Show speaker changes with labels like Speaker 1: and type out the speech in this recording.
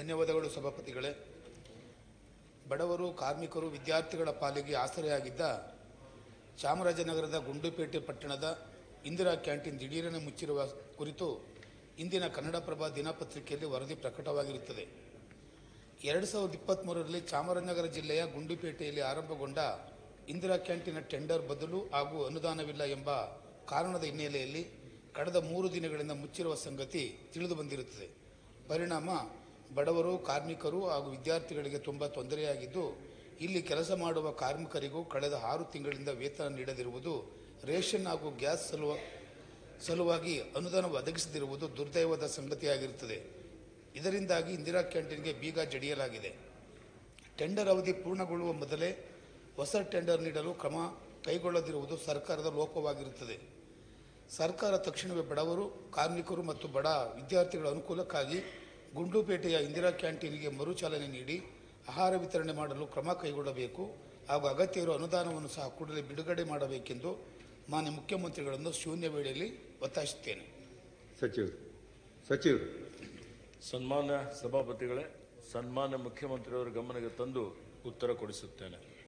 Speaker 1: ಧನ್ಯವಾದಗಳು ಸಭಾಪತಿಗಳೇ. ಬಡವರು, ಕಾರ್ಮಿಕರು, ವಿದ್ಯಾರ್ಥಿಗಳ ಪಾಲಿಗೆ ಆಸರೆಯಾಗಿದ್ದ ಚಾಮರಾಜನಗರದ ಗುಂಡುಪೇಟೆ ಪಟ್ಟಣದ ಇಂದಿರಾ ಕ್ಯಾಂಟೀನ್ ದಿಢೀರನೆ ಮುಚ್ಚಿರುವ ಕುರಿತು ಇಂದಿನ ಕನ್ನಡಪ್ರಭ ದಿನಪತ್ರಿಕೆಯಲ್ಲಿ ವರದಿ ಪ್ರಕಟವಾಗಿರುತ್ತದೆ. ಎರಡು ಸಾವಿರದ ಇಪ್ಪತ್ತ್ಮೂರರಲ್ಲಿ ಚಾಮರಾಜನಗರ ಜಿಲ್ಲೆಯ ಗುಂಡುಪೇಟೆಯಲ್ಲಿ ಆರಂಭಗೊಂಡ ಇಂದಿರಾ ಕ್ಯಾಂಟೀನ್ ಟೆಂಡರ್ ಬದಲು ಹಾಗೂ ಅನುದಾನವಿಲ್ಲ ಎಂಬ ಕಾರಣದ ಹಿನ್ನೆಲೆಯಲ್ಲಿ ಕಳೆದ ಮೂರು ದಿನಗಳಿಂದ ಮುಚ್ಚಿರುವ ಸಂಗತಿ ತಿಳಿದು ಬಂದಿರುತ್ತದೆ. ಪರಿಣಾಮ ಬಡವರು, ಕಾರ್ಮಿಕರು ಹಾಗೂ ವಿದ್ಯಾರ್ಥಿಗಳಿಗೆ ತುಂಬ ತೊಂದರೆಯಾಗಿದ್ದು, ಇಲ್ಲಿ ಕೆಲಸ ಮಾಡುವ ಕಾರ್ಮಿಕರಿಗೂ ಕಳೆದ ಆರು ತಿಂಗಳಿಂದ ವೇತನ ನೀಡದಿರುವುದು, ರೇಷನ್ ಹಾಗೂ ಗ್ಯಾಸ್ ಸಲುವ, ಸಲುವಾಗಿ ಅನುದಾನ ಒದಗಿಸದಿರುವುದು ದುರ್ದೈವದ ಸಂಗತಿಯಾಗಿರುತ್ತದೆ. ಇದರಿಂದಾಗಿ ಇಂದಿರಾ ಕ್ಯಾಂಟೀನ್ಗೆ ಬೀಗ ಜಡಿಯಲಾಗಿದೆ. ಟೆಂಡರ್ ಅವಧಿ ಪೂರ್ಣಗೊಳ್ಳುವ ಮೊದಲೇ ಹೊಸ ಟೆಂಡರ್ ನೀಡಲು ಕ್ರಮ ಕೈಗೊಳ್ಳದಿರುವುದು ಸರ್ಕಾರದ ಲೋಪವಾಗಿರುತ್ತದೆ. ಸರ್ಕಾರ ತಕ್ಷಣವೇ ಬಡವರು, ಕಾರ್ಮಿಕರು ಮತ್ತು ಬಡ ವಿದ್ಯಾರ್ಥಿಗಳ ಅನುಕೂಲಕ್ಕಾಗಿ ಗುಂಡ್ಲುಪೇಟೆಯ ಇಂದಿರಾ ಕ್ಯಾಂಟೀನ್ಗೆ ಮರುಚಾಲನೆ ನೀಡಿ ಆಹಾರ ವಿತರಣೆ ಮಾಡಲು ಕ್ರಮ ಕೈಗೊಳ್ಳಬೇಕು ಹಾಗೂ ಅಗತ್ಯ ಇರುವ ಅನುದಾನವನ್ನು ಸಹ ಕೂಡಲೇ ಬಿಡುಗಡೆ ಮಾಡಬೇಕೆಂದು ಮಾನ್ಯ ಮುಖ್ಯಮಂತ್ರಿಗಳನ್ನು ಶೂನ್ಯ ವೇಳೆಯಲ್ಲಿ ಒತ್ತಾಯಿಸುತ್ತೇನೆ.
Speaker 2: ಸಚಿವರು ಸಚಿವರು.
Speaker 3: ಸನ್ಮಾನ್ಯ ಸಭಾಪತಿಗಳೇ ಸನ್ಮಾನ್ಯ ಮುಖ್ಯಮಂತ್ರಿಯವರ ಗಮನಕ್ಕೆ ತಂದು ಉತ್ತರ ಕೊಡಿಸುತ್ತೇನೆ.